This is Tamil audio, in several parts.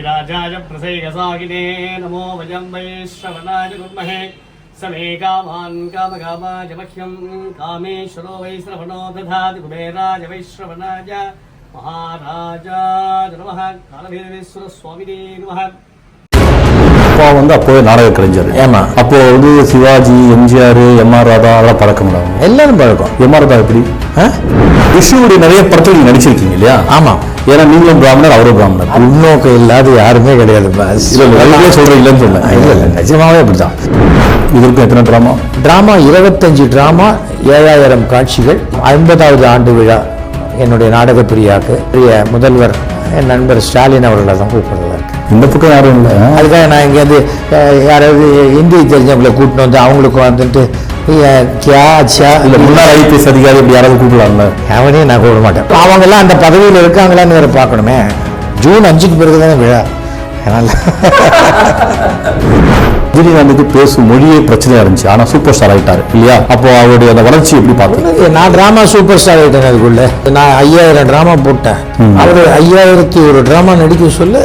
ராஜாதிராஜாய பிரசேகசாகினே நமோ வயம் வைஸ்ரவனாய குர்மஹே சமே காமான் காமகாமாய மஹ்யம் காமேஸ்வரோ வைஸ்ரவணோ ததாதி குபேராஜ வைஸ்ரவனாய மகாராஜாஜ நம காலபீரவேஸ்வர சுவாமிதே நம அப்பா வந்து அப்போவே நாடக கலைஞர் ஏமா அப்போ வந்து சிவாஜி எம்ஜிஆர் எம்ஆர் ராதா அதெல்லாம் பழக்கம் எல்லாரும் பழக்கம் எம்ஆர் ராதா எப்படி விஷயனுடைய நிறைய படத்தில் நடிச்சிருக்கீங்க இல்லையா ஆமா ஏன்னா நீங்களும் பிராமணர் அவரும் பிராமணர். உள்நோக்கம் இல்லாத யாருமே கிடையாது சொல்றீங்களேன்னு சொன்னேன் இல்லை இல்லை நிஜமாவே அப்படிதான் இதற்கும் எத்தனை டிராமா டிராமா இருபத்தஞ்சு டிராமா ஏழாயிரம் காட்சிகள். ஐம்பதாவது ஆண்டு விழா என்னுடைய நாடக பிரியாக்கு பிரிய முதல்வர் என் நண்பர் ஸ்டாலின் அவர்களை தான் கூப்பிடுறதா இருக்கு. இந்த பக்கம் யாரும் இல்லை அதுக்காக நான் இங்கேருந்து யாராவது ஹிந்தி தெரிஞ்சவங்களை கூட்டின்னு வந்து அவங்களுக்கு வந்துட்டு முன்னாள் ஐபிஎஸ் அதிகாரி இப்படி யாராவது கூப்பிடலாம்ல? அவனையும் நான் கூப்பிட மாட்டேன். அவங்கெல்லாம் அந்த பதவியில் இருக்காங்களான்னு வேற பார்க்கணுமே. ஜூன் அஞ்சுக்கு பிறகு தானே விழா. அதனால் ரஜினிகாந்துக்கு பேசும் மொழியே பிரச்சனையா இருந்துச்சு. ஆனா சூப்பர் ஸ்டார் ஆயிட்டாரு இல்லையா? அப்போ அவருடைய அந்த வளர்ச்சி எப்படி பார்த்தீங்க நான் டிராமா சூப்பர் ஸ்டார் ஆகிட்டேன் அதுக்குள்ள. நான் ஐயாயிரம் டிராமா போட்டேன். அவர் ஐயாயிரத்தி ஒரு டிராமா நடிக்க சொல்ல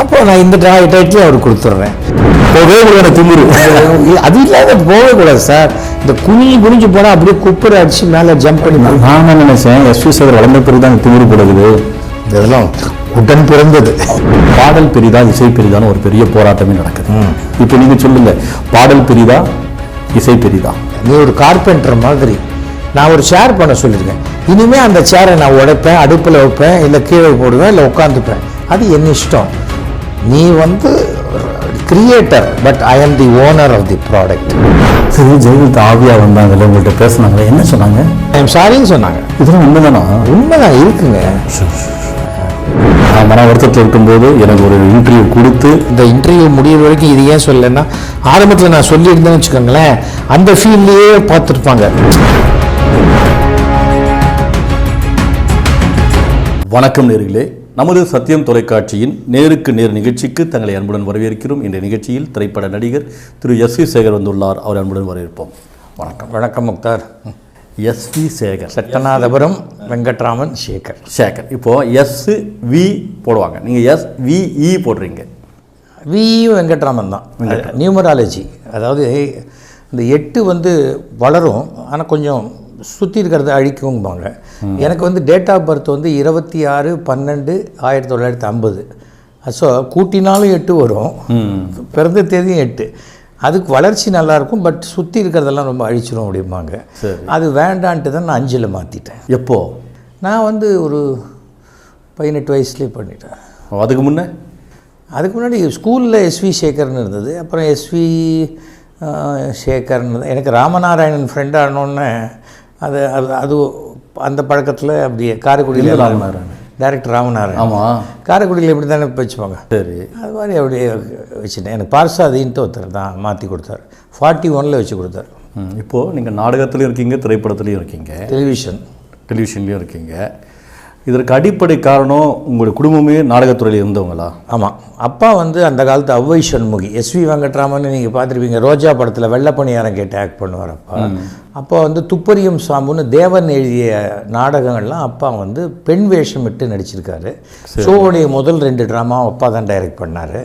அப்போ நான் இந்த டிரா டைட்டில் அவருக்கு கொடுத்துட்றேன். ஒரே ஒரு திமுரு. அது இல்லாத போகவே கூடாது சார். இந்த குனிஞ்சு குனிஞ்சு போனால் அப்படியே குப்பரை அடிச்சு மேலே ஜம்ப் பண்ணி நான் என்ன நினைச்சேன்? எஸ் வி சேகர் வளர்ந்த பிறகு தான் திமுரு போடுது. இதெல்லாம் உடன் பிறந்தது. பாடல் பெரிதா இசை பெரிதான்னு ஒரு பெரிய போராட்டமே நடக்குது. இப்போ நீங்க சொல்லுங்க பாடல் பெரிதா இசை பெரிதா? நீ ஒரு கார்பெண்டர் மாதிரி. நான் ஒரு சேர் பண்ண சொல்லியிருக்கேன். இனிமே அந்த சேரை நான் உடைப்பேன் அடுப்பில் வைப்பேன் இல்லை கீழே போடுவேன் இல்லை உட்காந்துப்பேன் அது என் இஷ்டம். நீ வந்து creator but I am the owner of the product சரி ஜெயலலிதா ஆவியா வந்தாங்கல்ல உங்கள்கிட்ட பேசுனாங்களே? என்ன சொன்னாங்க? ஐ எம் சாரின்னு சொன்னாங்க. இதெல்லாம் உண்மைதானா? உண்மைதான் இருக்குங்க. நான் மன வருத்தத்தில் இருக்கும்போது எனக்கு ஒரு இன்டர்வியூ கொடுத்து இந்த இன்டர்வியூ முடியிற வரைக்கும் இது ஏன் சொல்லலைன்னா ஆரம்பத்தில் நான் சொல்லியிருந்தேன்னு வச்சுக்கோங்களேன் அந்த ஃபீல்ட்லேயே பார்த்துருப்பாங்க. வணக்கம் நேர்களே. நமது சத்தியம் தொலைக்காட்சியின் நேருக்கு நேர் நிகழ்ச்சிக்கு தங்களை அன்புடன் வரவேற்கிறோம். இந்த நிகழ்ச்சியில் திரைப்பட நடிகர் திரு எஸ் வி சேகர் வந்துள்ளார். அவரை அன்புடன் வரவேற்போம். வணக்கம். வணக்கம் Mukhtar. S V Sekar. Sattanathapuram Venkatraman Sekar. Sekar. இப்போ எஸ் வி போடுவாங்க. நீங்கள் எஸ் வி இ போடுறீங்க. வியும் வெங்கட்ராமன் தான். நியூமராலஜி. அதாவது இந்த எட்டு வந்து வளரும். ஆனால் கொஞ்சம் சுற்றி இருக்கிறத அழிக்கும்பாங்க. எனக்கு வந்து டேட் ஆஃப் பர்த் வந்து இருபத்தி ஆறு பன்னெண்டு ஆயிரத்தி தொள்ளாயிரத்தி ஐம்பது. ஸோ கூட்டினாலும் எட்டு வரும். பிறந்த தேதியும் எட்டு. அதுக்கு வளர்ச்சி நல்லாயிருக்கும் பட் சுற்றி இருக்கிறதெல்லாம் ரொம்ப அழிச்சிரும் அப்படிம்பாங்க. அது வேண்டான்ட்டு தான் நான் அஞ்சில் மாற்றிட்டேன் எப்போ? நான் வந்து ஒரு பதினெட்டு வயசுலேயே பண்ணிட்டேன். அதுக்கு முன்னே? அதுக்கு முன்னாடி ஸ்கூலில் எஸ்வி சேகர்னு இருந்தது. அப்புறம் எஸ்வி சேகர்னு. எனக்கு ராமநாராயணன் ஃப்ரெண்ட் ஆனோடனே அது அது அது அந்த பழக்கத்தில் அப்படியே காரைக்குடியில் ராமநாராயணன்? டைரக்டர் ராமநாராயணன் ஆமாம் காரைக்குடியில் இப்படி தானே வச்சுப்பாங்க. சரி. அது மாதிரி அப்படியே வச்சுட்டேன். எனக்கு பார்சாதின்ட்டு ஒருத்தர் தான் மாற்றி கொடுத்தாரு. ஃபார்ட்டி ஒனில் வச்சு கொடுத்தாரு. ம், இப்போ நீங்கள் நாடகத்துலையும் இருக்கீங்க திரைப்படத்துலையும் இருக்கீங்க. டெலிவிஷன் டெலிவிஷன்லேயும் இருக்கீங்க. இதற்கு அடிப்படை காரணம் உங்களுடைய குடும்பமே நாடகத்துறையில் இருந்தவங்களா? ஆமாம் அப்பா வந்து அந்த காலத்து அவ்வை சண்முகி எஸ்வி வெங்கட்ராமன் நீங்கள் பார்த்துருப்பீங்க. ரோஜா படத்தில் வெள்ளப்பணியாரம் கேட்டு ஆக்ட் பண்ணுவார் அப்பா. அப்போ வந்து துப்பறியும் சாம்புன்னு தேவன் எழுதிய நாடகங்கள்லாம் அப்பா வந்து பெண் வேஷம் விட்டு நடிச்சிருக்காரு. ஷோவுடைய முதல் ரெண்டு ட்ராமா அப்பா தான் டைரக்ட் பண்ணார்.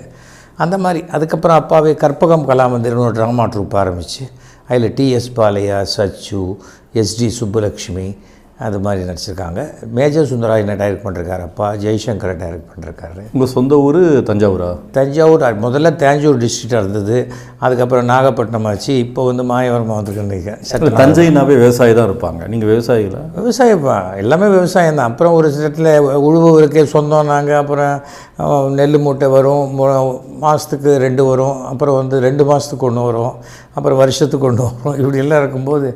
அந்த மாதிரி. அதுக்கப்புறம் அப்பாவே கற்பகம் கலாமந்திரன் ஒரு ட்ராமா ட்ரூப் ஆரம்பித்து அதில் டிஎஸ் பாலையா சச்சு எஸ்டி சுப்புலக்ஷ்மி அது மாதிரி நடிச்சிருக்காங்க. மேஜர் சுந்தராயனை டைரக்ட் பண்ணிருக்காரு? அப்பா ஜெய்சங்கரை டைரக்ட் பண்ணிருக்காரு. உங்கள் சொந்த ஊர் தஞ்சாவூரா? தஞ்சாவூர் முதல்ல தேஞ்சூர் டிஸ்ட்ரிக்டாக இருந்தது. அதுக்கப்புறம் நாகப்பட்டினம் ஆச்சு. இப்போ வந்து மாயவரம் வந்துருக்கேன் இல்ல, தஞ்சைனாவே விவசாயி தான் இருப்பாங்க. நீங்கள் விவசாயிகளா விவசாயப்பா எல்லாமே விவசாயம் தான். அப்புறம் ஒரு இடத்துல உழுவுவருக்கே சொந்தம் நாங்கள் அப்புறம் நெல் மூட்டை வரும். மாதத்துக்கு ரெண்டு வரும். அப்புறம் வந்து ரெண்டு மாதத்துக்கு ஒன்று வரும். அப்புறம் வருஷத்துக்கு ஒன்று வரும். இப்படி எல்லாம் இருக்கும்போது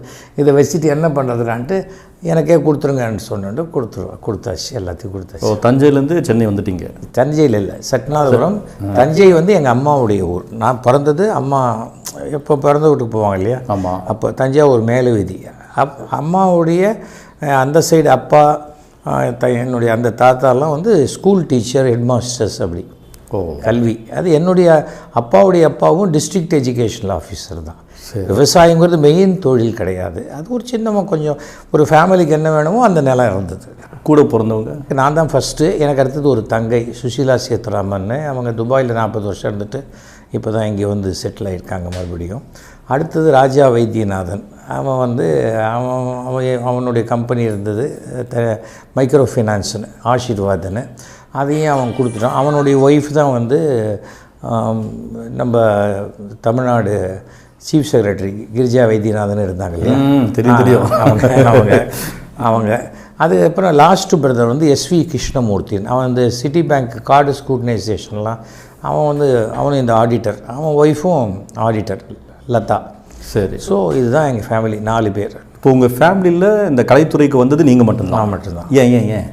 இதை வச்சுட்டு என்ன பண்ணுறதுலான்ட்டு எனக்கே கொடுத்துருங்கன்னு சொன்னிட்டு கொடுத்துருவா கொடுத்தாச்சு எல்லாத்தையும் கொடுத்தாச்சு. ஓ தஞ்சையிலேருந்து சென்னை வந்துட்டீங்க? தஞ்சையில் இல்லை சட்னாதபுரம். தஞ்சை வந்து எங்கள் அம்மாவுடைய ஊர். நான் பிறந்தது அம்மா எப்போ பிறந்த வீட்டுக்கு போவாங்க இல்லையா? ஆமாம் அப்போ தஞ்சாவூர் மேலே வீதி. அப் அம்மாவுடைய அந்த சைடு அப்பா த- என்னுடைய அந்த தாத்தாலாம் வந்து ஸ்கூல் டீச்சர் ஹெட் மாஸ்டர்ஸ் அப்படி. ஓ. கல்வி. அது என்னுடைய அப்பாவுடைய அப்பாவும் டிஸ்ட்ரிக்ட் எஜுகேஷனல் ஆஃபீஸர் தான். விவசாயங்கிறது மெயின் தொழில் கிடையாது. அது ஒரு சின்னமாக கொஞ்சம் ஒரு ஃபேமிலிக்கு என்ன வேணுமோ அந்த நிலம் இருந்தது. கூட பிறந்தவங்க? நான் தான் ஃபஸ்ட்டு எனக்கு அடுத்தது ஒரு தங்கை சுஷீலா சேத்துராமன். அவங்க துபாயில் நாற்பது வருஷம் இருந்துட்டு இப்போ தான் இங்கே வந்து செட்டில் ஆகியிருக்காங்க மறுபடியும். அடுத்தது ராஜா வைத்தியநாதன். அவன் வந்து அவன் அவன் அவனுடைய கம்பெனி இருந்தது த மைக்ரோ ஃபினான்ஸ்னு ஆசீர்வாதன்னு. அதையும் அவன் கொடுத்துட்டான். அவனுடைய ஒய்ஃப் தான் வந்து நம்ம தமிழ்நாடு சீஃப் செக்ரட்டரி கிரிஜா வைத்தியநாதன் இருந்தாங்க இல்லையா? தெரியும், தெரியும். அவங்க அவங்க அவங்க. அதுக்கப்புறம் லாஸ்ட் பிரதர் வந்து எஸ்வி கிருஷ்ணமூர்த்தின். அவன் இந்த சிட்டி பேங்க் கார்டு ஸ்கூட்னைசேஷன்லாம் அவன் வந்து அவனும் இந்த ஆடிட்டர் அவன் ஒய்ஃபும் ஆடிட்டர் லதா. சரி. ஸோ இதுதான் எங்கள் ஃபேமிலி நாலு பேர். இப்போ உங்கள் ஃபேமிலியில் இந்த கலைத்துறைக்கு வந்தது நீங்கள் மட்டும்தான்? நான் மட்டும்தான். ஏன் ஏன் ஏன்?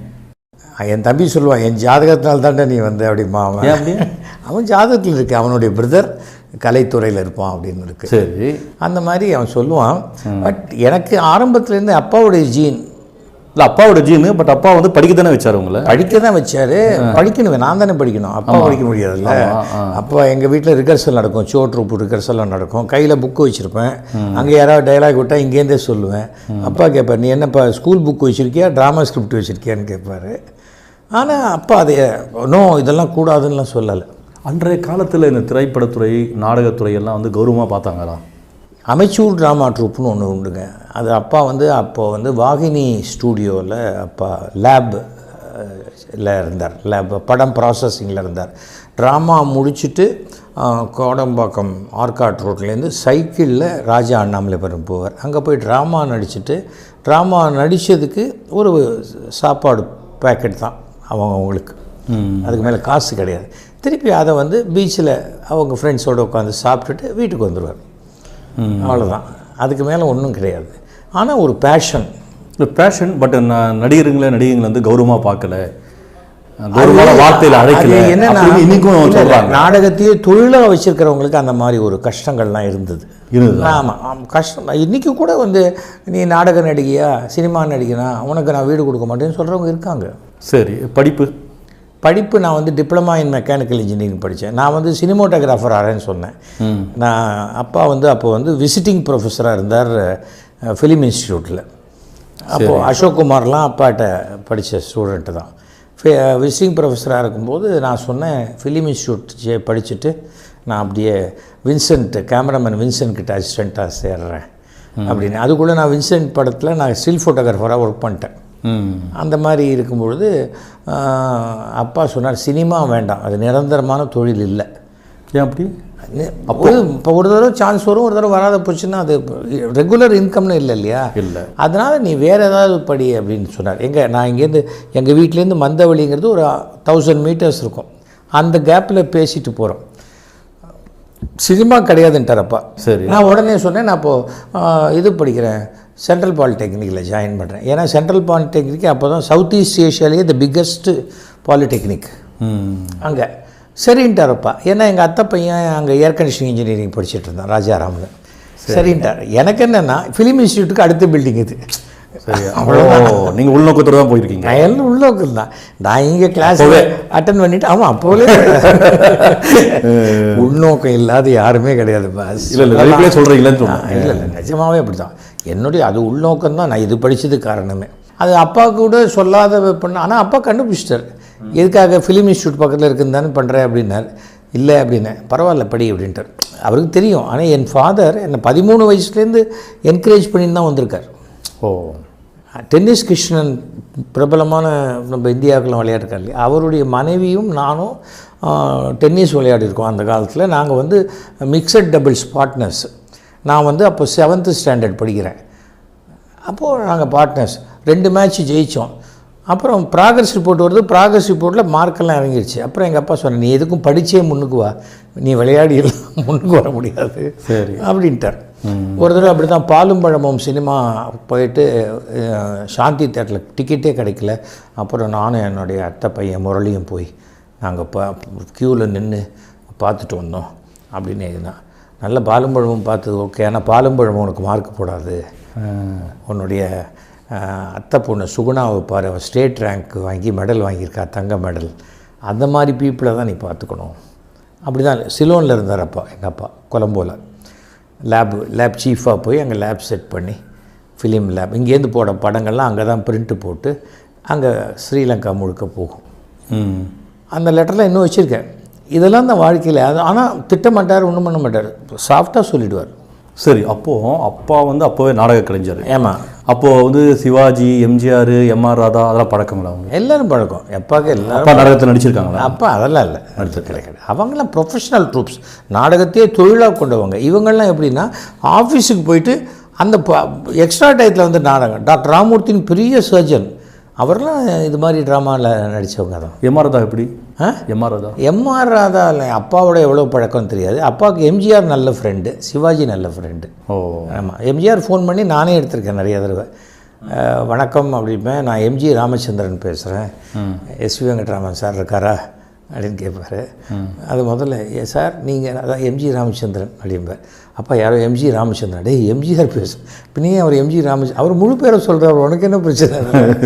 என் தம்பி சொல்லுவான் என் ஜாதகத்தினால தாண்டா நீ வந்து அப்படிமா அவன். அவன் ஜாதகத்தில் இருக்கு அவனுடைய பிரதர் கலைத்துறையில் இருப்பான் அப்படின்னு இருக்கு. சரி. அந்த மாதிரி அவன் சொல்லுவான். பட் எனக்கு ஆரம்பத்துலேருந்து அப்பாவுடைய ஜீன் இல்லை அப்பாவோட ஜீனு பட் அப்பா வந்து படிக்க தானே வச்சார் உங்களை? படிக்க தான் வச்சாரு படிக்கணும் நான் தானே படிக்கணும். அப்பா படிக்க முடியாதுல்ல. அப்பா எங்கள் வீட்டில் ரிகர்சல் நடக்கும். சோ ட்ரூப் ரிகர்சல்லாம் நடக்கும். கையில் புக்கு வச்சுருப்பேன். அங்கே யாராவது டைலாக் விட்டால் இங்கேருந்தே சொல்லுவேன். அப்பா கேட்பார் நீ என்னப்பா ஸ்கூல் புக் வச்சுருக்கியா? ட்ராமா ஸ்கிரிப்ட் வச்சுருக்கியான்னு கேட்பாரு ஆனால் அப்பா அதை நோ இதெல்லாம் கூடாதுன்னுலாம் சொல்லலை. அன்றைய காலத்தில் இந்த திரைப்படத்துறை நாடகத்துறை எல்லாம் வந்து கௌரவமாக பார்த்தாங்களா? அமைச்சூர் ட்ராமா ட்ரூப்னு ஒன்று உண்டுங்க. அது அப்பா வந்து அப்போ வந்து வாகினி ஸ்டூடியோவில் அப்பா லேப் ல இருந்தார். லேப் படம் ப்ராசஸிங்கில் இருந்தார். ட்ராமா முடிச்சுட்டு கோடம்பாக்கம் ஆர்காட் ரோட்லேருந்து சைக்கிளில் ராஜா அண்ணாமலைபுரம் போவார். அங்கே போய் ட்ராமா நடிச்சுட்டு ட்ராமா நடித்ததுக்கு ஒரு சாப்பாடு பேக்கெட் தான் அவங்க அவங்களுக்கு. அதுக்கு மேலே காசு கிடையாது. திருப்பி அதை வந்து பீச்சில் அவங்க ஃப்ரெண்ட்ஸோடு உட்காந்து சாப்பிட்டுட்டு வீட்டுக்கு வந்துடுவார் அவ்வளோதான் அதுக்கு மேலே ஒன்றும் கிடையாது. ஆனால் ஒரு பேஷன் இந்த பேஷன் பட் நான் நடிகருங்களை நடிகங்களை வந்து கௌரவமாக பார்க்கல. வார்த்தையில் அழைக்கல. என்னன்னா இன்னைக்கும் நாடகத்தையே தொழிலாக வச்சிருக்கிறவங்களுக்கு அந்த மாதிரி ஒரு கஷ்டங்கள்லாம் இருந்தது. ஆமாம் கஷ்டம். இன்றைக்கி கூட வந்து நீ நாடக நடிகையா சினிமா நடிகனா உனக்கு நான் வீடு கொடுக்க மாட்டேன்னு சொல்கிறவங்க இருக்காங்க. சரி படிப்பு? படிப்பு நான் வந்து டிப்ளமா இன் மெக்கானிக்கல் இன்ஜினியரிங் படித்தேன். நான் வந்து சினிமோட்டோகிராஃபர் ஆறேன்னு சொன்னேன். நான் அப்பா வந்து அப்போ வந்து விசிட்டிங் ப்ரொஃபஸராக இருந்தார் ஃபிலிம் இன்ஸ்டியூட்டில் அப்போது அசோக் குமார்லாம் அப்பாட்ட படித்த ஸ்டூடெண்ட்டு தான். விசிட்டிங் ப்ரொஃபஸராக இருக்கும்போது நான் சொன்னேன் ஃபிலிம் இன்ஸ்டியூட் படிச்சுட்டு நான் அப்படியே வின்சென்ட் கேமராமேன் வின்சென்ட் கிட்ட அசிஸ்டண்ட்டாக சேர்றேன் அப்படின்னு. அதுக்குள்ளே நான் வின்சென்ட் படத்தில் நான் ஸ்டில் ஃபோட்டோகிராஃபராக ஒர்க் பண்ணிட்டேன். அந்த மாதிரி இருக்கும்பொழுது ஆஹ், அப்பா சொன்னார் சினிமா வேண்டாம் அது நிரந்தரமான தொழில் இல்லை. ஏன் அப்படி? அப்போ இப்போ ஒரு தடவை சான்ஸ் வரும் ஒரு தடவை வராத போச்சுன்னா அது ரெகுலர் இன்கம்னு இல்லை இல்லையா? இல்லை. அதனால் நீ வேறு ஏதாவது படி அப்படின்னு சொன்னார். எங்கே நான் இங்கேருந்து எங்கள் வீட்டிலேருந்து மந்தவழிங்கிறது ஒரு தௌசண்ட் மீட்டர்ஸ் இருக்கும். அந்த கேப்பில் பேசிட்டு போகிறோம் சினிமா கிடையாதுன்ட்டாரப்பா. சரி. நான் உடனே சொன்னேன் நான் இப்போது இது படிக்கிறேன். சென்ட்ரல் பாலிடெக்னிக்கில் ஜாயின் பண்ணுறேன் ஏன்னா சென்ட்ரல் பாலிடெக்னிக் அப்போ தான் சவுத் ஈஸ்ட் ஏஷியாலேயே த பிக்கஸ்ட்டு பாலிடெக்னிக் அங்கே. சரின்ட்டாரப்பா. ஏன்னா எங்கள் அத்தை பையன் அங்கே ஏர் கண்டிஷனிங் இன்ஜினியரிங் படிச்சுட்டு இருந்தான் ராஜாராமில் சரின்ட்டார். எனக்கு என்னென்னா ஃபிலிம் இன்ஸ்டியூட்டுக்கு அடுத்த பில்டிங் இது. சரி ஓ நீங்கள் உள்நோக்கத்தோடு தான் போயிருக்கீங்க. நான் எல்லாம் உள்ளோக்கம் தான். நான் இங்கே கிளாஸ் அட்டன் பண்ணிட்டு ஆமாம் அப்போவே. உள்நோக்கம் இல்லாத யாருமே கிடையாது இல்லை இல்லை சொல்கிறீங்களேன்னு சொன்னேன். இல்லை இல்லை நிஜமாவே அப்படி தான் என்னுடைய அது உள்நோக்கம் தான். நான் இது படித்தது காரணமே. அது அப்பா கூட சொல்லாத பண்ண ஆனால் அப்பா கண்டுபிடிச்சிட்டார். எதுக்காக ஃபிலிம் இன்ஸ்டியூட் பக்கத்தில் இருக்குன்னு தானே பண்ணுறேன் அப்படின்னார். இல்லை அப்படின்னேன் பரவாயில்ல படி அப்படின்ட்டார். அவருக்கு தெரியும். ஆனால் என் ஃபாதர் என்னை பதிமூணு வயசுலேருந்து என்கரேஜ் பண்ணின்னு தான் வந்திருக்கார். ஓ. டென்னிஸ் கிருஷ்ணன் பிரபலமான நம்ம இந்தியாவுக்குலாம் விளையாட்டுக்கார் இல்லையா? அவருடைய மனைவியும் நானும் டென்னிஸ் விளையாடிருக்கோம் அந்த காலத்தில். நாங்கள் வந்து மிக்சட் டபுள்ஸ் பார்ட்னர்ஸ் நான் வந்து அப்போ செவன்த்து ஸ்டாண்டர்ட் படிக்கிறேன். அப்போது நாங்கள் பார்ட்னர்ஸ் ரெண்டு மேட்ச் ஜெயித்தோம் அப்புறம் ப்ராக்ரஸ் ரிப்போர்ட் வருது. ப்ராக்ரஸ் ரிப்போர்ட்டில் மார்க்கெல்லாம் இறங்கிடுச்சு அப்புறம் எங்கள் அப்பா சொன்னேன் நீ எதுக்கும் படிச்சே முன்னுக்கு வா. நீ விளையாடி எல்லாம் முன்னுக்கு வர முடியாது. சரி. அப்படின்ட்டார். ஒரு தடவை அப்படி தான் பாலும் பழமும் சினிமா போயிட்டு சாந்தி தேட்டரில் டிக்கெட்டே கிடைக்கல. அப்புறம் நானும் என்னுடைய அத்தை பையன் முரளியும் போய் நாங்கள் பா க்யூவில் நின்று பார்த்துட்டு வந்தோம் அப்படின்னு எழுதினான். நல்ல பாலும் பழமும் பார்த்தது ஓகே ஆனால் பாலும் பழமும் உனக்கு மார்க் போடாது. உன்னுடைய அத்தை பொண்ணு சுகுணாவை பாரு அவள் ஸ்டேட் ரேங்க் வாங்கி மெடல் வாங்கியிருக்கா தங்க மெடல். அந்த மாதிரி பீப்புளை தான் நீ பார்த்துக்கணும். அப்படி தான் சிலோனில் இருந்தார் அப்பா எங்கள் அப்பா கொலம்போவில் லேப் லேப் சீஃபாக போய் அங்கே லேப் செட் பண்ணி ஃபிலிம் லேப் இங்கேருந்து போட படங்கள்லாம் அங்கே தான் பிரிண்ட்டு போட்டு அங்கே ஸ்ரீலங்கா முழுக்க போகும். அந்த லெட்டரில் இன்னும் வச்சுருக்கேன். இதெல்லாம் தான் வாழ்க்கையில் அது ஆனால் திட்டமாட்டார் ஒன்றும் பண்ண மாட்டார். சாஃப்டாக சொல்லிடுவார். சரி அப்போது அப்பா வந்து அப்போவே நாடக கலைஞர் ஏமா அப்போது வந்து சிவாஜி எம்ஜிஆர் எம்ஆர் ராதா அதெல்லாம் பழக்கங்களா அவங்க எல்லாரும் பழக்கம். எப்பாக்க எல்லாரும் அப்பா நாடகத்தில் நடிச்சிருக்காங்களா? அப்பா அதெல்லாம் இல்லை. கிடையாது. அவங்களாம் ப்ரொஃபஷனல் ட்ரூப்ஸ் நாடகத்தையே தொழிலாக கொண்டவங்க. இவங்கெல்லாம் எப்படின்னா ஆஃபீஸுக்கு போயிட்டு அந்த எக்ஸ்ட்ரா டயத்தில் வந்து நாடகம். டாக்டர் ராமூர்த்தின் பெரிய சர்ஜன் அவரெல்லாம் இது மாதிரி ட்ராமாவில் நடித்தவங்க தான். எம்ஆர் ராதா எப்படி? ஆ? M R Radha? M R Radha இல்லை அப்பாவோட எவ்வளோ பழக்கம் தெரியாது. அப்பாவுக்கு எம்ஜிஆர் நல்ல ஃப்ரெண்டு சிவாஜி நல்ல ஃப்ரெண்டு ஓ. ஆமாம் எம்ஜிஆர் ஃபோன் பண்ணி நானே எடுத்திருக்கேன் நிறைய தடவை. வணக்கம் அப்படிம்பேன். நான் எம்ஜி ராமச்சந்திரன் பேசுகிறேன் எஸ்வி வெங்கட்ராமன் சார் இருக்காரா அப்படின்னு கேட்பாரு. அது முதல்ல சார் நீங்கள் அதான் எம்ஜி ராமச்சந்திரன் அப்படிம்பார் அப்பா யாரோ எம்ஜி ராமச்சந்திரன். டேய் எம்ஜிஆர் பேசு நீ அவர் எம்ஜி ராமச்சந்திரன் அவர் முழு பேரை சொல்கிறார் உனக்கு என்ன பிரச்சனை?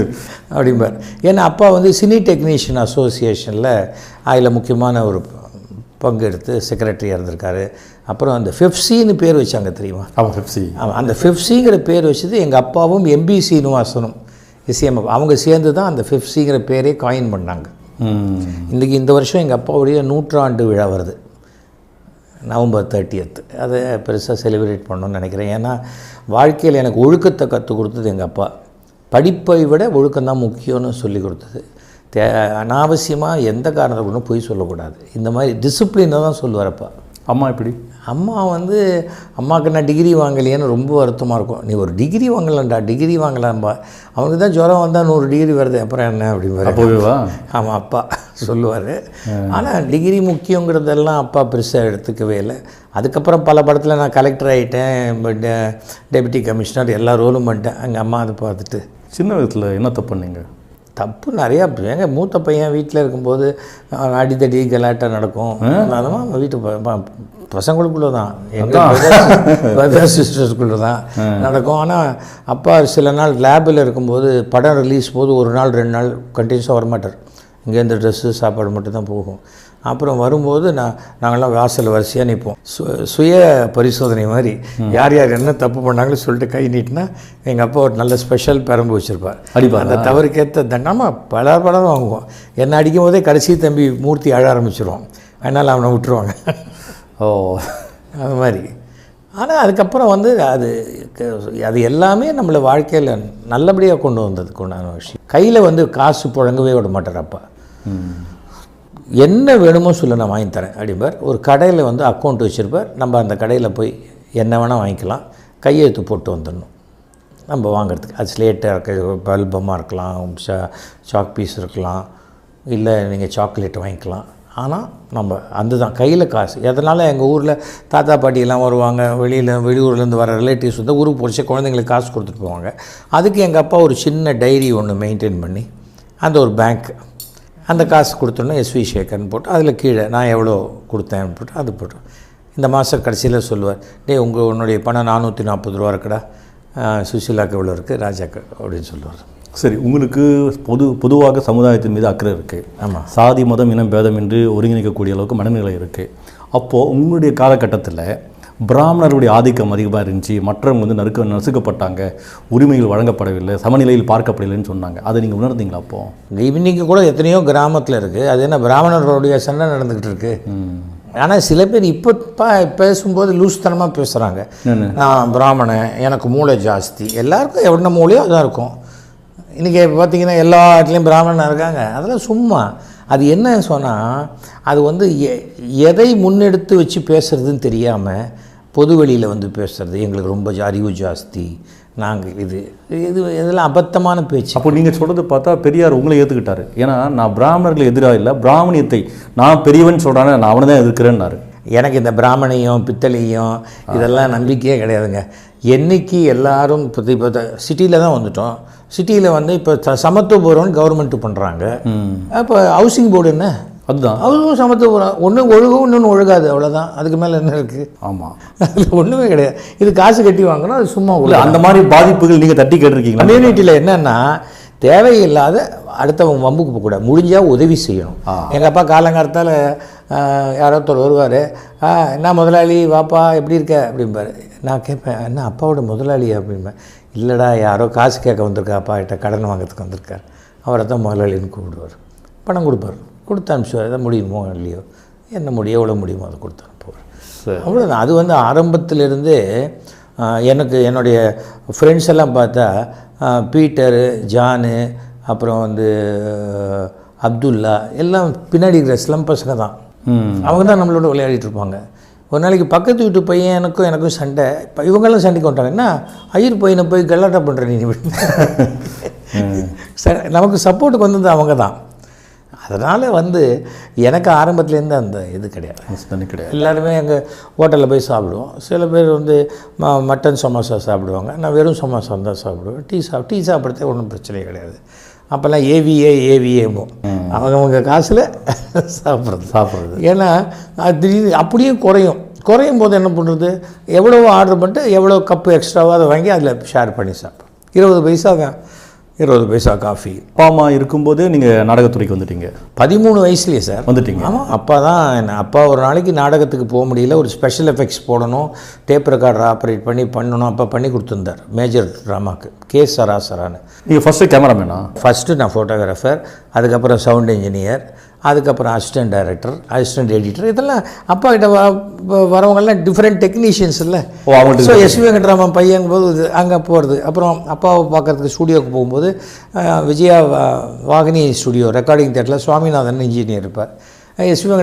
அப்படிம்பார். ஏன்னா அப்பா வந்து சினி டெக்னீஷியன் அசோசியேஷனில் அதில் முக்கியமான ஒரு பங்கு எடுத்து செக்ரட்டரியாக இருந்திருக்காரு. அப்புறம் அந்த ஃபிஃப்சின்னு பேர் வச்சாங்க தெரியுமா? ஆமாம் பெப்சி ஆமாம் அந்த ஃபிஃப்சிங்கிற பேர் வச்சது எங்கள் அப்பாவும் எம்பி சீனிவாசனும் இசையமைப்பு அவங்க சேர்ந்து தான் அந்த ஃபிஃப்சிங்கிற பேரே காயின் பண்ணாங்க. இன்றைக்கி இந்த வருஷம் எங்கள் அப்பாவுடைய நூற்றாண்டு விழா வருது. நவம்பர் தேர்ட்டியத் அதை பெருசாக செலிப்ரேட் பண்ணணும்னு நினைக்கிறேன். ஏன்னா வாழ்க்கையில் எனக்கு ஒழுக்கத்தை கற்றுக் கொடுத்தது எங்கள் அப்பா. படிப்பை விட ஒழுக்கம்தான் முக்கியம்னு சொல்லி கொடுத்தது. தே அனாவசியமாக எந்த காரணத்தை கொண்டு பொய் சொல்லக்கூடாது. இந்த மாதிரி டிசிப்ளினை தான் சொல்லுவார் அப்பா. அம்மா எப்படி? அம்மா வந்து அம்மாவுக்கு நான் டிகிரி வாங்கலையேன்னு ரொம்ப வருத்தமாக இருக்கும். நீ ஒரு டிகிரி வாங்கலாம்டா டிகிரி வாங்கலாம்பா. அவனுக்கு தான் ஜுரம் வந்தால் நூறு டிகிரி வருது. அப்புறம் என்ன? வா. ஆமாம் அப்பா சொல்லுவார். ஆனால் டிகிரி முக்கியங்கிறதெல்லாம் அப்பா பெருசாக எடுத்துக்கவே இல்லை. அதுக்கப்புறம் பல படத்தில் நான் கலெக்டர் ஆகிட்டேன் டெபுட்டி கமிஷனர் எல்லா ரோலும் பண்ணிட்டேன். எங்கள் அம்மா அதை பார்த்துட்டு. சின்ன வயசுல என்ன தப்பு பண்ணீங்க? தப்பு நிறையா ஏங்க மூத்த பையன் வீட்டில் இருக்கும்போது அஹ், அடிதடி கலாட்டா நடக்கும். அதெல்லாம் வீட்டு ப- ப- பசங்களுக்குள்ள தான் எங்கள் சிஸ்டர்ஸ்குள்ள தான் நடக்கும். ஆனால் அப்பா சில நாள் லேபில் இருக்கும்போது படம் ரிலீஸ் போது ஒரு நாள் ரெண்டு நாள் கண்டினியூஸாக வரமாட்டார். இங்கேருந்து ட்ரெஸ்ஸு சாப்பாடு மட்டும் தான் போகும். அப்புறம் வரும்போது நான் நாங்கள்லாம் வாசல் வரிசையாக நிற்போம் சு சுய பரிசோதனை மாதிரி. யார் யார் என்ன தப்பு பண்ணாங்களோ சொல்லிட்டு கை நீட்டினா எங்கள் அப்பா ஒரு நல்ல ஸ்பெஷல் பெரம்பு வச்சுருப்பார். அடிப்பாரா? அந்த தவறுக்கேற்ற தண்டமாக பல படம் வாங்குவோம். என்னை அடிக்கும் போதே கடைசி தம்பி மூர்த்தி அழ ஆரம்பிச்சிருவோம் அதனால் அவனை விட்டுருவாங்க. ஓ. அது மாதிரி. ஆனால் அதுக்கப்புறம் வந்து அது அது எல்லாமே நம்மளை வாழ்க்கையில் நல்லபடியாக கொண்டு வந்ததுக்கு உண்டான விஷயம். கையில் வந்து காசு புழங்கவே விட மாட்டார் அப்பா. என்ன வேணுமோ சொல்ல நான் வாங்கி தரேன் அப்படிம்பார். ஒரு கடையில் வந்து அக்கௌண்ட் வச்சுருப்பார். நம்ம அந்த கடையில் போய் என்ன வேணால் வாங்கிக்கலாம். கையெழுத்து போட்டு வந்துடணும். நம்ம வாங்குறதுக்கு. அது ஸ்லேட்டாக இருக்க பல்பமாக இருக்கலாம் சா சாக் பீஸ் இருக்கலாம். இல்லை நீங்கள் சாக்லேட் வாங்கிக்கலாம். ஆனால் நம்ம அந்த தான் கையில் காசு. எதனால் எங்கள் ஊரில் தாத்தா பாட்டியெல்லாம் வருவாங்க? வெளியில் வெளியூர்லேருந்து வர ரிலேட்டிவ்ஸ் வந்து ஊருக்கு பிடிச்ச குழந்தைங்களுக்கு காசு கொடுத்துட்டு போவாங்க. அதுக்கு எங்கள் அப்பா ஒரு சின்ன டைரி ஒன்று மெயின்டைன் பண்ணி அந்த ஒரு பேங்க் அந்த காசு கொடுத்தோன்னே எஸ்வி சேகர்னு போட்டு அதில் கீழே நான் எவ்வளோ கொடுத்தேன்? போட்டு அது போட்டு. இந்த மாதம் கடைசியில் சொல்லுவார் டேய் உங்கள் உன்னுடைய பணம் நானூற்றி நாற்பது ரூபா இருக்குடா. சுஷீலாக்கு எவ்வளோ இருக்குது ராஜாக்கு அப்படின்னு சொல்லுவார். சரி உங்களுக்கு பொது பொதுவாக சமுதாயத்தின் மீது அக்கறை இருக்குது ஆமாம் சாதி மதம் இனம் பேதம் என்று ஒருங்கிணைக்கக்கூடிய அளவுக்கு மனநிலை இருக்குது அப்போது உங்களுடைய காலகட்டத்தில் பிராமணருடைய ஆதிக்கம் அதிகமாக இருந்துச்சு. மற்றவங்க வந்து நறுக்க நசுக்கப்பட்டாங்க. உரிமைகள் வழங்கப்படவில்லை. சமநிலையில் பார்க்கப்படவில்லைன்னு சொன்னாங்க. அதை நீங்கள் உணர்ந்தீங்களா அப்போது இன்னைக்கு கூட எத்தனையோ கிராமத்தில் இருக்குது அது என்ன பிராமணர்களுடைய சண்டை நடந்துக்கிட்டு இருக்கு. ஆனால் சில பேர் இப்போ பேசும்போது லூஸ்தனமாக பேசுகிறாங்க நான் பிராமணன் எனக்கு மூளை ஜாஸ்தி. எல்லாருக்கும் எவ்வளோ மூளையோ அதான் இருக்கும். இன்றைக்கி பார்த்தீங்கன்னா எல்லா இடத்துலையும் பிராமணன் இருக்காங்க. அதெல்லாம் சும்மா. அது என்ன சொன்னால் அது வந்து எ- எதை முன்னெடுத்து வச்சு பேசுறதுன்னு தெரியாமல் பொது வெளியில் வந்து பேசுறது எங்களுக்கு ரொம்ப அறிவு ஜாஸ்தி. நாங்கள் இது இது இதெல்லாம் அபத்தமான பேச்சு. அப்போ நீங்கள் சொல்கிறது பார்த்தா பெரியார் உங்களை ஏற்றுக்கிட்டாரு ஏன்னா நான் பிராமணர்கள் எதிராக இல்லை பிராமணியத்தை நான் பெரியவன் சொல்கிறானே நான் அவனை தான் எதிர்க்கிறேன்னாரு. எனக்கு இந்த பிராமணியம் பித்தளையும் இதெல்லாம் நம்பிக்கையே கிடையாதுங்க. என்னைக்கு எல்லாரும் இப்போ இப்போ சிட்டியில் தான் வந்துட்டோம். சிட்டியில் வந்து இப்போ ச- சமத்துவபுரம்னு கவர்மெண்ட் பண்ணுறாங்க அப்போ ஹவுசிங் போர்டு என்ன? அதுதான். அதுவும் சமத்துவபுரம் ஒன்று ஒழுகும் இன்னொன்று ஒழுகாது. அவ்வளோதான் அதுக்கு மேலே என்ன இருக்குது ஆமாம் அதில் ஒன்றுமே கிடையாது. இது காசு கட்டி வாங்கணும் அது சும்மா இல்லை அந்த மாதிரி பாதிப்புகள் நீங்கள் தட்டி கேட்டிருக்கீங்களா? கம்யூனிட்டியில் என்னன்னா தேவையில்லாத அடுத்தவங்க வம்புக்கு போகக்கூடாது. முடிஞ்சால் உதவி செய்யணும். எங்கள் அப்பா காலங்காலத்தால் யாரோ ஒருத்தர் வருவார். என்ன முதலாளி? வாப்பா எப்படி இருக்க? அப்படிம்பாரு. நான் கேட்பேன் என்ன அப்பாவோட முதலாளி? அப்படிம்பேன். இல்லைடா யாரோ காசு கேட்க வந்திருக்கா அப்பா கிட்ட கடன் வாங்குறதுக்கு வந்திருக்கார். அவரை தான் முதலாளின்னு கூப்பிடுவார். பணம் கொடுப்பார். கொடுத்து அனுப்பிச்சுவார் எதாவது முடியுமோ இல்லையோ? என்ன முடியும்? எவ்வளோ முடியுமோ அதை கொடுத்து அனுப்புவார் அவ்வளோதான் அது வந்து ஆரம்பத்திலிருந்தே எனக்கு என்னுடைய ஃப்ரெண்ட்ஸ் எல்லாம் பார்த்தா பீட்டரு ஜானு அப்புறம் வந்து அப்துல்லா எல்லாம் பின்னாடி இருக்கிற ஸ்லம் பசங்க தான். அவங்க தான் நம்மளோட விளையாடிட்டு இருப்பாங்க. ஒரு நாளைக்கு பக்கத்து வீட்டு பையன் எனக்கும் எனக்கும் சண்டை. இப்போ இவங்கெல்லாம் சண்டைக்கு வந்துட்டாங்க. என்ன? ஐயர் பையனை போய் கல்லாட்டா பண்ணுற நீ ச- நமக்கு சப்போர்ட்டுக்கு வந்தது அவங்க தான். அதனால் வந்து எனக்கு ஆரம்பத்துலேருந்து அந்த இது கிடையாது. கிடையாது. எல்லாருமே எங்கள் ஹோட்டலில் போய் சாப்பிடுவோம். சில பேர் வந்து ம மட்டன் சமோசா சாப்பிடுவாங்க. நான் வெறும் சமோசா தான் சாப்பிடுவேன். டீ சாப் டீ சாப்பிட்றதே ஒன்றும் பிரச்சனையே கிடையாது. அப்போல்லாம் ஏவிஏ ஏவிஏமோ. அவங்கவுங்க காசில் சாப்பிட்றது. சாப்பிட்றது. ஏன்னா அது திடீர்னு அப்படியே குறையும். குறையும் போது என்ன பண்ணுறது? எவ்வளோ ஆர்டர் பண்ணிட்டு எவ்வளோ கப்பு எக்ஸ்ட்ராவோ அதை வாங்கி அதில் ஷேர் பண்ணி சாப்பிடும் இருபது பைசா தான் இருபது பைசா காஃபி. அப்பா அம்மா இருக்கும்போதே நீங்கள் நாடகத்துறைக்கு வந்துட்டீங்க. பதிமூணு வயசுலேயே சார். வந்துட்டீங்க. ஆமாம் அப்பா தான் என்ன அப்பா ஒரு நாளைக்கு நாடகத்துக்கு போக முடியல ஒரு ஸ்பெஷல் எஃபெக்ட்ஸ் போடணும் டேப் ரெக்கார்டர் ஆப்ரேட் பண்ணி பண்ணணும் அப்போ பண்ணி கொடுத்துருந்தார் மேஜர் ட்ராமாக்கு கே சராசரான்னு. நீங்கள் ஃபஸ்ட்டு கேமராமேனா ஃபஸ்ட்டு நான் ஃபோட்டோகிராஃபர் அதுக்கப்புறம் சவுண்ட் இன்ஜினியர் அதுக்கப்புறம் அசிஸ்டன்ட் டைரக்டர் அசிஸ்டன்ட் எடிட்டர் இதெல்லாம் அப்பா கிட்ட வ வ- வரவங்கெல்லாம் டிஃப்ரெண்ட் டெக்னீஷியன்ஸ் இல்லை. ஸோ எஸ் வெங்கட்ராமன் பையன் போது அங்கே போகிறது அப்புறம் அப்பாவை பார்க்கறதுக்கு ஸ்டூடியோக்கு போகும்போது விஜயா வா- வாகினி ஸ்டுடியோ ரெக்கார்டிங் தேட்டரில் சுவாமிநாதன் இன்ஜினியர் இருப்பார். எஸ் வா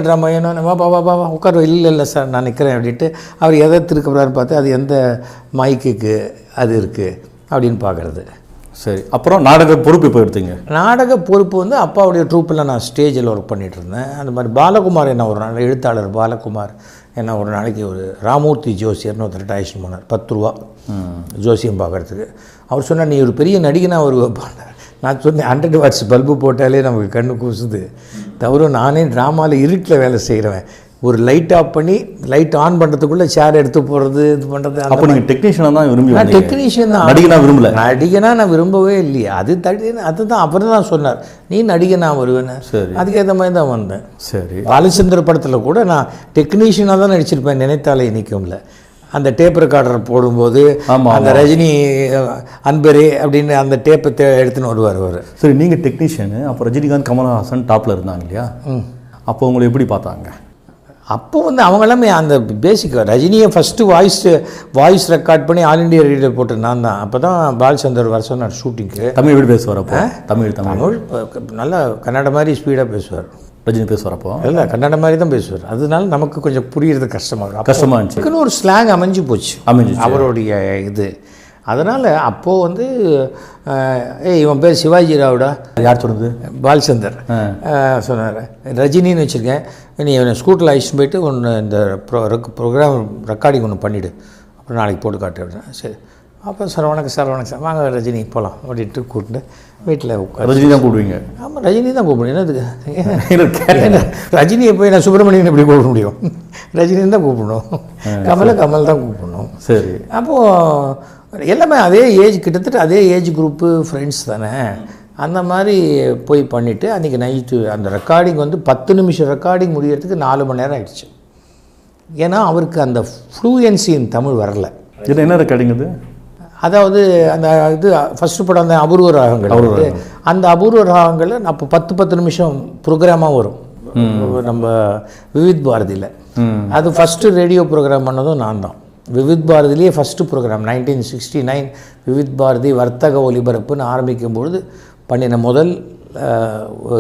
வா வா வா உட்கார. இல்லை இல்லை சார் நான் நிற்கிறேன் அப்படின்ட்டு அவர் எதை திருக்கப்படுறாரு பார்த்து அது எந்த மைக்குக்கு அது இருக்குது அப்படின்னு பார்க்குறது. சரி. அப்புறம் நாடக பொறுப்பு இப்போ எடுத்தீங்க? நாடக பொறுப்பு வந்து அப்பாவுடைய ட்ரூப்பில் நான் ஸ்டேஜில் ஒர்க் பண்ணிட்டு இருந்தேன் அந்த மாதிரி பாலகுமார் என்ன ஒரு நாள் எழுத்தாளர் பாலகுமார் என்ன ஒரு நாளைக்கு ஒரு ராமூர்த்தி ஜோசியர்னு ஒருத்தர் டாய்ஷன் போனார் பத்து ரூபா ஜோசியம் பார்க்குறதுக்கு. அவர் சொன்னார் நீ ஒரு பெரிய நடிகனாக வருவாப்பாங்க நான் சொன்னேன் ஹண்ட்ரட் வாட்ஸ் பல்பு போட்டாலே நமக்கு கண்ணு கூசுது. தவிர நானே ட்ராமாவில் இருட்டில் வேலை செய்கிறவன் ஒரு லைட் ஆஃப் பண்ணி லைட் ஆன் பண்ணுறதுக்குள்ளே சேர் எடுத்து போடுறது இது பண்ணுறது அப்போ நீங்கள் டெக்னீஷியனாக தான் விரும்பி நான் டெக்னீஷியன் தான். நடிகனா விரும்பல. நடிகனா நான் விரும்பவே இல்லையே. அது தடி அதுதான் அப்புறம் தான் சொன்னார். நீ நடிகனா வருவேன்னு சரி. அதுக்கேற்ற மாதிரி தான் வந்தேன். சரி. பாலச்சந்திர படத்தில் கூட நான் டெக்னீஷியனாக தான் நடிச்சிருப்பேன். நினைத்தாலே நிற்கும்ல அந்த டேப் ரெக்கார்டர் போடும்போது அந்த ரஜினி அன்பரே அப்படின்னு அந்த டேப்பை எடுத்துன்னு வருவார் அவர். சரி நீங்கள் டெக்னீஷியனு அப்போ ரஜினிகாந்த் கமலஹாசன் டாப்பில் இருந்தாங்க இல்லையா? அப்போ உங்களை எப்படி பார்த்தாங்க? அப்போ வந்து அவங்க எல்லாமே அந்த பேசிக் ரஜினியை ஃபஸ்ட்டு வாய்ஸ் வாய்ஸ் ரெக்கார்ட் பண்ணி ஆல் இண்டியா ரேடியோ போட்டு நான் தான். அப்போ தான் பாலச்சந்தர் வர சொன்னார் ஷூட்டிங்க்கு தமிழ் எப்படி பேசுவார் அப்போ? தமிழ் தமிழ். நல்லா கன்னட மாதிரி ஸ்பீடாக பேசுவார். ரஜினி பேசுவார் அப்போ? இல்லை கன்னட மாதிரி தான் பேசுவார். அதனால நமக்கு கொஞ்சம் புரியுறது கஷ்டமாக இருக்கும் கஷ்டமா இருந்துச்சு. ஒரு ஸ்லாங் அமைஞ்சு போச்சு. அமைஞ்சிச்சு. அவருடைய இது. அதனால் அப்போது வந்து ஏய் இவன் பேர் சிவாஜி ராவுடா. யார் சொன்னது பாலச்சந்தர் அஹ், சொன்னார். ரஜினின்னு வச்சுருக்கேன். நீ இவனை ஸ்கூட்டரில் அழைச்சிட்டு போயிட்டு ஒன்று இந்த ப்ரோ ப்ரோக்ராம் ரெக்கார்டிங் ஒன்று பண்ணிவிடு அப்புறம் நாளைக்கு போட்டு காட்டு அப்படின்னா சரி. அப்போ சார் வணக்கம் சார் வணக்கம் சார். வாங்க ரஜினி போகலாம் அப்படின்ட்டு கூப்பிட்டு வீட்டில் உட்கார். ரஜினி தான் கூடுவீங்க ஆமாம் ரஜினி தான் கூப்பிடணும் என்னதுக்கு ரஜினியை போய் நான் சுப்பிரமணியன் எப்படி கூப்பிட முடியும்? ரஜினி தான் கூப்பிடணும். கமலை கமல் தான் கூப்பிடணும். சரி. அப்போது எல்லாமே அதே ஏஜ் கிட்டத்தட்ட அதே ஏஜ் குரூப்பு ஃப்ரெண்ட்ஸ் தானே. அந்த மாதிரி போய் பண்ணிவிட்டு அன்றைக்கி நைட்டு அந்த ரெக்கார்டிங் வந்து பத்து நிமிஷம் ரெக்கார்டிங் முடியறதுக்கு நாலு மணி நேரம் ஆயிடுச்சு. ஏன்னா அவருக்கு அந்த ஃப்ளூயன்சி இன் தமிழ் வரல. இது என்ன ரெக்கார்டிங் இது? அதாவது அந்த இது ஃபஸ்ட்டு படம் அந்த அபூர்வ ராகங்கள். அந்த அபூர்வ ராகங்கள் அப்போ பத்து பத்து நிமிஷம் ப்ரோக்ராமாக வரும். நம்ம விவித் பாரதியில். அது ஃபஸ்ட்டு ரேடியோ ப்ரோக்ராம் பண்ணதும் நான் தான். Vividh பாரதிலேயே first program nineteen sixty nine Vividh Bharati வர்த்தக ஒலிபரப்புன்னு ஆரம்பிக்கும் பொழுது பண்ணின முதல்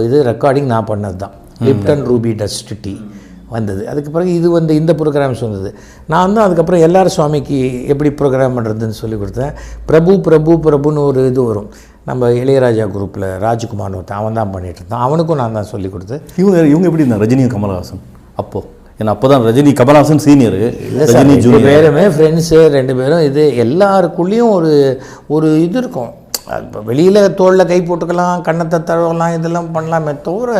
இது ரெக்கார்டிங் நான் பண்ணது தான் லிப்டன் ரூபி டஸ்ட் டீ வந்தது. அதுக்கு பிறகு இது வந்து இந்த ப்ரோக்ராம்ஸ் வந்தது நான் தான் அதுக்கப்புறம் எல்லார் சுவாமிக்கு எப்படி ப்ரோக்ராம் பண்ணுறதுன்னு சொல்லி கொடுத்தேன். பிரபு பிரபு பிரபுன்னு ஒரு இது வரும். நம்ம இளையராஜா குரூப்பில் ராஜ்குமார் ஒருத்தன் அவன் தான் பண்ணிட்டு இருந்தான். அவனுக்கும் நான் தான் சொல்லி கொடுத்தேன். இவங்க இவங்க எப்படி இருந்தாங்க? ரஜினி கமலஹாசன் அப்போ? ஏன்னா அப்போ தான் ரஜினி கமலஹாசன் சீனியர் ரஜினி ஜூனியர் பேருமே ஃப்ரெண்ட்ஸு ரெண்டு பேரும் இது எல்லாருக்குள்ளேயும் ஒரு ஒரு இது இருக்கும். இப்போ வெளியில் தோளில் கை போட்டுக்கலாம் கண்ணத்தை தழுவலாம் இதெல்லாம் பண்ணலாமே தவிர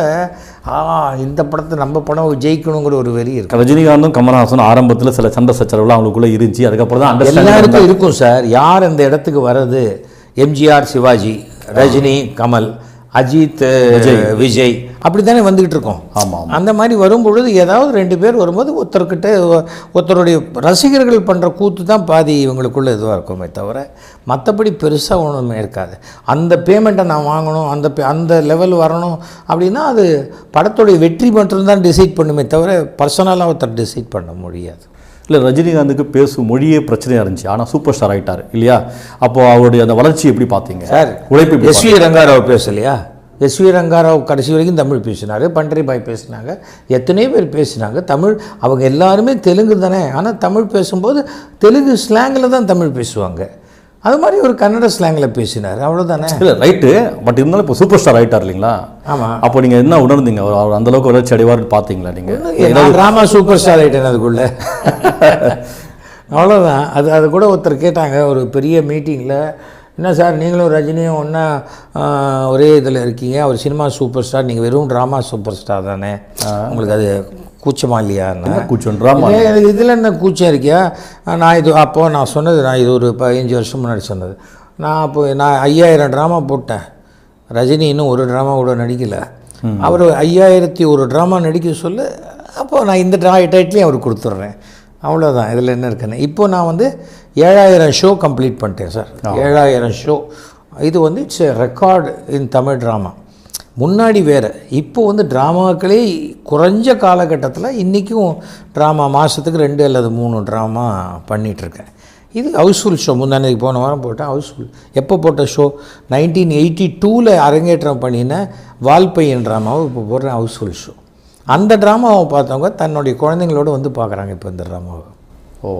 ஆ இந்த படத்தை நம்ம படம் ஜெயிக்கணுங்கிற ஒரு வெறி இருக்கும். ரஜினிகாந்தும் கமலஹாசன் ஆரம்பத்தில் சில சண்டை சச்சரவுலாம் அவங்களுக்குள்ள இருந்துச்சு. அதுக்கப்புறம் தான் எல்லாருக்கும் இருக்கும் சார். யார் அந்த இடத்துக்கு வர்றது? எம்ஜிஆர் சிவாஜி ரஜினி கமல் அஜித் விஜய். அப்படி தானே வந்துக்கிட்டு இருக்கோம் ஆமாம் அந்த மாதிரி வரும்பொழுது ஏதாவது ரெண்டு பேர் வரும்போது ஒருத்தர்கிட்ட ஒருத்தருடைய ரசிகர்கள் பண்ணுற கூத்து தான் பாதி இவங்களுக்குள்ள இதுவாக இருக்குமே தவிர மற்றபடி பெருசாக ஒன்றுமே இருக்காது. அந்த பேமெண்ட்டை நான் வாங்கணும் அந்த அந்த லெவல் வரணும் அப்படின்னா அது படத்துடைய வெற்றி மட்டும்தான் டிசைட் பண்ணுமே தவிர பர்சனலாக ஒருத்தர் டிசைட் பண்ண முடியாது. இல்லை ரஜினிகாந்துக்கு பேசும் மொழியே பிரச்சனையாக இருந்துச்சு. ஆனால் சூப்பர் ஸ்டார் ஆகிட்டார் இல்லையா? அப்போ அவருடைய அந்த வளர்ச்சி எப்படி பார்த்தீங்க சார் உழைப்பு எப்படி எஸ்வி ரங்காராவ் பேசலையா? எஸ்வி ரங்காராவ் கடைசி வரைக்கும் தமிழ் பேசினார் பண்டரிபாய் பேசினாங்க எத்தனையோ பேர் பேசினாங்க. தமிழ் அவங்க எல்லாருமே தெலுங்கு தானே. ஆனால் தமிழ் பேசும்போது தெலுங்கு ஸ்லாங்கில் தான் தமிழ் பேசுவாங்க. அது மாதிரி ஒரு கன்னட ஸ்லாங்கில் பேசினார். அவ்வளோதானே இல்லை ரைட்டு. பட் இருந்தாலும் இப்போ சூப்பர் ஸ்டார் ஆகிட்டார் இல்லைங்களா? ஆமாம் அப்போ நீங்கள் என்ன உணர்ந்தீங்க? அவர் அவர் அந்த அளவுக்கு வளர்ச்சி அடைவார்னு பார்த்தீங்களா நீங்கள் ட்ராமா சூப்பர் ஸ்டார் ஆகிட்டேன் அதுக்குள்ளே. அவ்வளோதான் அது அது கூட ஒருத்தர் கேட்டாங்க ஒரு பெரிய மீட்டிங்கில் என்ன சார் நீங்களும் ரஜினியும் ஒன்றா ஒரே இதில் இருக்கீங்க. அவர் சினிமா சூப்பர் ஸ்டார். நீங்கள் வெறும் ட்ராமா சூப்பர் ஸ்டார் தானே. உங்களுக்கு அது கூச்சமா இல்லையான்னு கூச்சம்? ட்ராமா இதில் என்ன கூச்சம் இருக்கியா நான் இது அப்போது நான் சொன்னது நான் இது ஒரு பதினஞ்சு வருஷம் முன்னாடி சொன்னது. நான் அப்போ நான் ஐயாயிரம் ட்ராமா போட்டேன். ரஜினி இன்னும் ஒரு ட்ராமா கூட நடிக்கலை. அவர் ஐயாயிரத்தி ஒரு ட்ராமா நடிக்க சொல்ல அப்போது நான் இந்த ட்ரா டைட்லையும் அவருக்கு கொடுத்துட்றேன். அவ்வளோதான் இதில் என்ன இருக்குன்னு. இப்போ நான் வந்து ஏழாயிரம் ஷோ கம்ப்ளீட் பண்ணிட்டேன் சார். ஏழாயிரம் ஷோ இது வந்து it's record in Tamil drama முன்னாடி வேறு. இப்போ வந்து ட்ராமாக்களே குறைஞ்ச காலகட்டத்தில் இன்றைக்கும் ட்ராமா மாதத்துக்கு ரெண்டு அல்லது மூணு ட்ராமா பண்ணிகிட்ருக்கேன் இது ஹவுஸ்ஃபுல் ஷோ முந்தானதுக்கு போன வாரம் போட்டேன். ஹவுஸ்ஃபுல். எப்போ போட்ட ஷோ நைன்டீன் எயிட்டி டூவில் அரங்கேற்றம் பண்ணின வால்பையன் ட்ராமாவை இப்போ போடுறேன் ஹவுஸ்ஃபுல் ஷோ அந்த ட்ராமாவை பார்த்தவங்க தன்னுடைய குழந்தைங்களோட வந்து பார்க்குறாங்க இப்போ இந்த ட்ராமாவை ஓ.